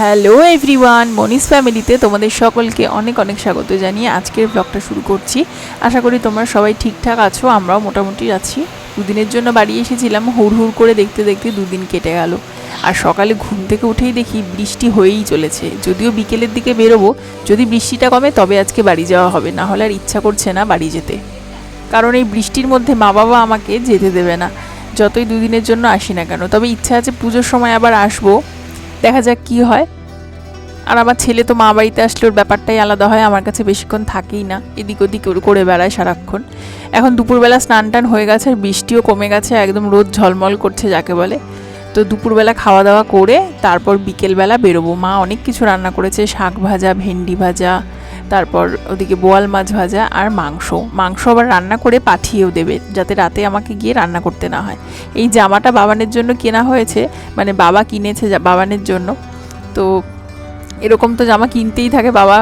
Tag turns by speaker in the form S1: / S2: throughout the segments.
S1: Hello everyone Moni's ফ্যামিলিতে তোমাদের সকলকে অনেক অনেক স্বাগত জানিয়ে আজকের ব্লগটা শুরু করছি। আশা করি তোমরা সবাই ঠিকঠাক আছো, আমরাও মোটামুটি আছি। দুদিনের জন্য বাড়ি এসেছিলাম, হুড় হুড় করে দেখতে দেখতে দুদিন কেটে গেল। আর সকালে ঘুম থেকে উঠেই দেখি বৃষ্টি হয়েই চলেছে। যদিও বিকেলের দিকে বেরোবো, যদি বৃষ্টিটা কমে তবে আজকে বাড়ি যাওয়া হবে, না হলে আর ইচ্ছা করছে না বাড়ি যেতে। কারণ এই বৃষ্টির মধ্যে মা বাবা আমাকে যেতে দেবে না। যতই দুদিনের জন্য আসি না কেন, তবে ইচ্ছা আছে পুজোর সময় আবার আসব। দেখা যাক কি হয়। আর আমার ছেলে তো মা বাড়িতে আসলে ওর ব্যাপারটাই আলাদা হয়, আমার কাছে বেশিক্ষণ থাকেই না। এদিক ওদিক করে বেড়ায় সারাক্ষণ। এখন দুপুরবেলা স্নান টান হয়ে গেছে আর বৃষ্টিও কমে গেছে, একদম রোদ ঝলমল করছে যাকে বলে। তো দুপুরবেলা খাওয়া দাওয়া করে তারপর বিকেলবেলা বেরোবো। মা অনেক কিছু রান্না করেছে, শাক ভাজা, ভেন্ডি ভাজা তারপর ওদিকে বোয়াল মাছ ভাজা আর মাংস। মাংস আবার রান্না করে পাঠিয়েও দেবে, যাতে রাতে আমাকে গিয়ে রান্না করতে না হয়। এই জামাটা বাবানের জন্য কেনা হয়েছে মানে বাবা কিনেছে বাবানের জন্য। তো এরকম তো জামা কিনতেই থাকে, বাবা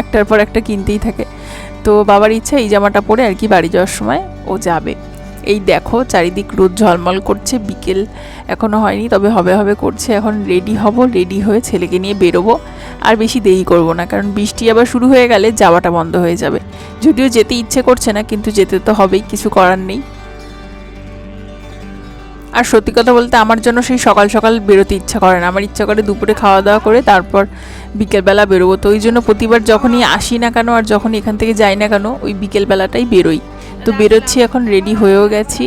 S1: একটার পর একটা কিনতেই থাকে। তো বাবার ইচ্ছা এই জামাটা পরে আর কি বাড়ি যাওয়ার সময় ও যাবে। এই দেখো, চারিদিক রোদ ঝলমল করছে, বিকেল এখনও হয়নি, তবে হবে হবে করছে। এখন রেডি হব রেডি হয়ে ছেলেকে নিয়ে বেরোবো। আর বেশি দেরি করব না, কারণ বৃষ্টি আবার শুরু হয়ে গেলে যাওয়াটা বন্ধ হয়ে যাবে। যদিও যেতে ইচ্ছে করছে না, কিন্তু যেতে তো হবেই, কিছু করার নেই। আর সত্যি কথা বলতে আমার জন্য সেই সকাল সকাল বেরোতে ইচ্ছা করে না। আমার ইচ্ছা করে দুপুরে খাওয়া দাওয়া করে তারপর বিকেলবেলা বেরোবো। তো ওই জন্য প্রতিবার যখনই আসি না কেন, আর যখন এখান থেকে যাই না কেন, ওই বিকেলবেলাটাই বেরোই। তো বেরোচ্ছি, এখন রেডি হয়েও গেছি।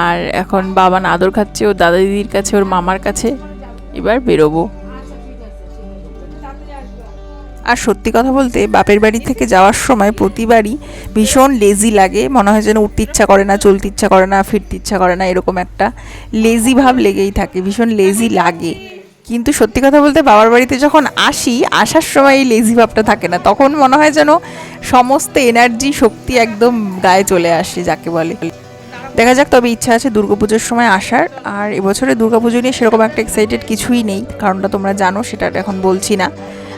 S1: আর এখন বাবা আদর খাচ্ছে, ওর দাদা দিদির কাছে, ওর মামার কাছে। এবার বেরোবো। আর সত্যি কথা বলতে, বাপের বাড়ি থেকে যাওয়ার সময় প্রতিবারই ভীষণ লেজি লাগে। মনে হয় যেন উঠতে ইচ্ছা করে না, চলতে ইচ্ছা করে না, ফিরতে ইচ্ছা করে না, এরকম একটা লেজি ভাব লেগেই থাকে, ভীষণ লেজি লাগে। কিন্তু সত্যি কথা বলতে বাবার বাড়িতে যখন আসি, আসার সময় এই লেজি ভাবটা থাকে না। তখন মনে হয় যেন সমস্ত এনার্জি শক্তি একদম গায়ে চলে আসে যাকে বলে। দেখা যাক, তবে ইচ্ছা আছে দুর্গাপুজোর সময় আসার। আর এবছরে দুর্গাপুজো নিয়ে সেরকম একটা এক্সাইটেড কিছুই নেই। কারণটা তোমরা জানো, সেটা এখন বলছি না।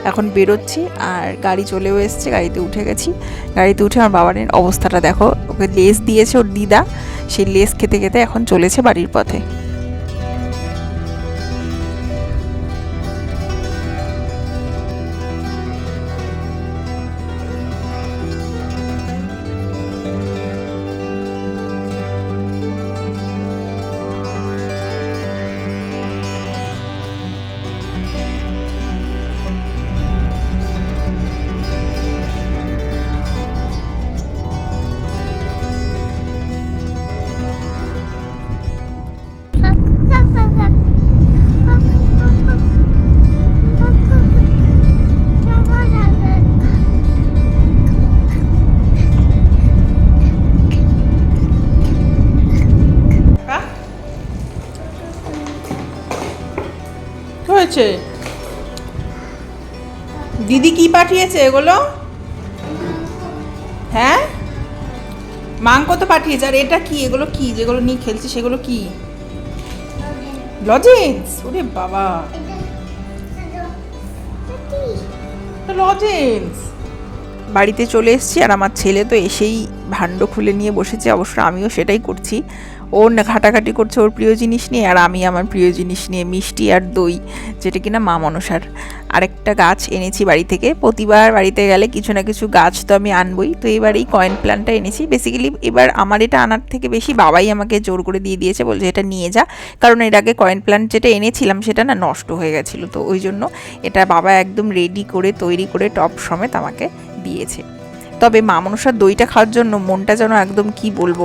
S1: এখন বেরোচ্ছি, আর গাড়ি চলেও এসছে, গাড়িতে উঠে গেছি। গাড়িতে উঠে আমার বাবারের অবস্থাটা দেখো। ওকে লেস দিয়েছে ওর দিদা। সেই লেস খেতে খেতে এখন চলেছে বাড়ির পথে। হয়েছে? দিদি কি পাঠিয়েছে এগুলো? হ্যাঁ? মাংক তো পাঠিয়েছে, আর এটা কি? এগুলো কি? যেগুলো নিয়ে খেলছি, সেগুলো কি? লজেন্স? ওরে বাবা। লজেন্স। বাড়িতে চলে এসেছি, আর আমার ছেলে তো এসেই ভাণ্ড খুলে নিয়ে বসেছে, অবশ্য আমিও সেটাই করছি। ও না ঘাটাঘাটি করছে ওর প্রিয় জিনিস নিয়ে, আর আমি আমার প্রিয় জিনিস নিয়ে মিষ্টি আর দই, যেটা কিনা মা মনসার। আরেকটা গাছ এনেছি বাড়ি থেকে, প্রতিবার বাড়িতে গেলে কিছু না কিছু গাছ তো আমি আনবই। তো এবার এই কয়েন প্ল্যানটা এনেছি। বেসিক্যালি এবার আমার এটা আনার থেকে বেশি বাবাই আমাকে জোর করে দিয়ে দিয়েছে, বলছে এটা নিয়ে যা। কারণ এর আগে কয়েন প্ল্যান্ট যেটা এনেছিলাম সেটা না নষ্ট হয়ে গেছিল, তো ওই জন্য এটা বাবা একদম রেডি করে, তৈরি করে টপ সমেত আমাকে দিয়েছে। তবে মা মনসার দইটা খাওয়ার জন্য মনটা যেন একদম কি বলব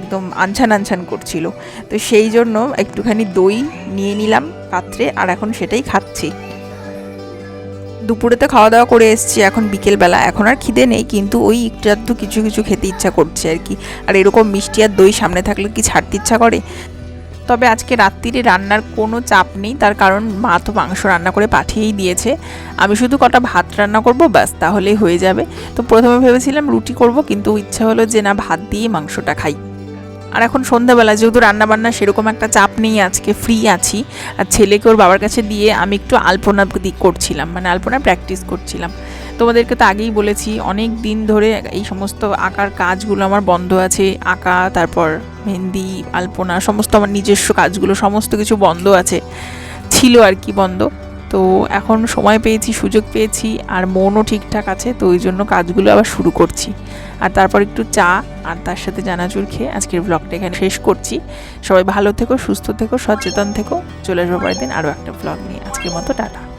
S1: একদম আনছান আনছান করছিল। তো সেই জন্য একটুখানি দই নিয়ে নিলাম পাত্রে আর এখন সেটাই খাচ্ছি। দুপুরে তো খাওয়া দাওয়া করে এসেছি, এখন বিকেলবেলা। এখন আর খিদে নেই, কিন্তু ওই একটু আধটু কিছু কিছু খেতে ইচ্ছা করছে আর কি। আর এরকম মিষ্টি আর দই সামনে থাকলে কি ছাড়তে ইচ্ছা করে? তবে আজকে রাত্রিরে রান্নার কোনো চাপ নেই, তার কারণ মা তো মাংস রান্না করে পাঠিয়েই দিয়েছে। আমি শুধু কটা ভাত রান্না করব, ব্যাস, তাহলেই হয়ে যাবে। তো প্রথমে ভেবেছিলাম রুটি করব, কিন্তু ইচ্ছা হলো যে না, ভাত দিয়ে মাংসটা খাই। আর এখন সন্ধ্যাবেলা যেহেতু রান্নাবান্না সেরকম একটা চাপ নেই, আজকে ফ্রি আছি। আর ছেলেকে ওর বাবার কাছে দিয়ে আমি একটু আলপনা করছিলাম মানে আলপনা প্র্যাকটিস করছিলাম। তোমাদেরকে তো আগেই বলেছি, অনেক দিন ধরে এই সমস্ত আঁকার কাজগুলো আমার বন্ধ আছে। আঁকা, তারপর মেহেন্দি, আলপনা, সমস্ত আমার নিজস্ব কাজগুলো, সমস্ত কিছু বন্ধ আছে। ছিল আর কি বন্ধ। তো এখন সময় পেয়েছি, সুযোগ পেয়েছি, আর মনও ঠিকঠাক আছে, তো ওই জন্য কাজগুলো আবার শুরু করছি। আর তারপর একটু চা আর তার সাথে জানাচুর খেয়ে আজকের ব্লগটা এখানে শেষ করছি। সবাই ভালো থেকো, সুস্থ থেকো, সচেতন থেকো। চলে আসব পরের দিন আরও একটা ব্লগ নিয়ে। আজকের মতো, টাটা।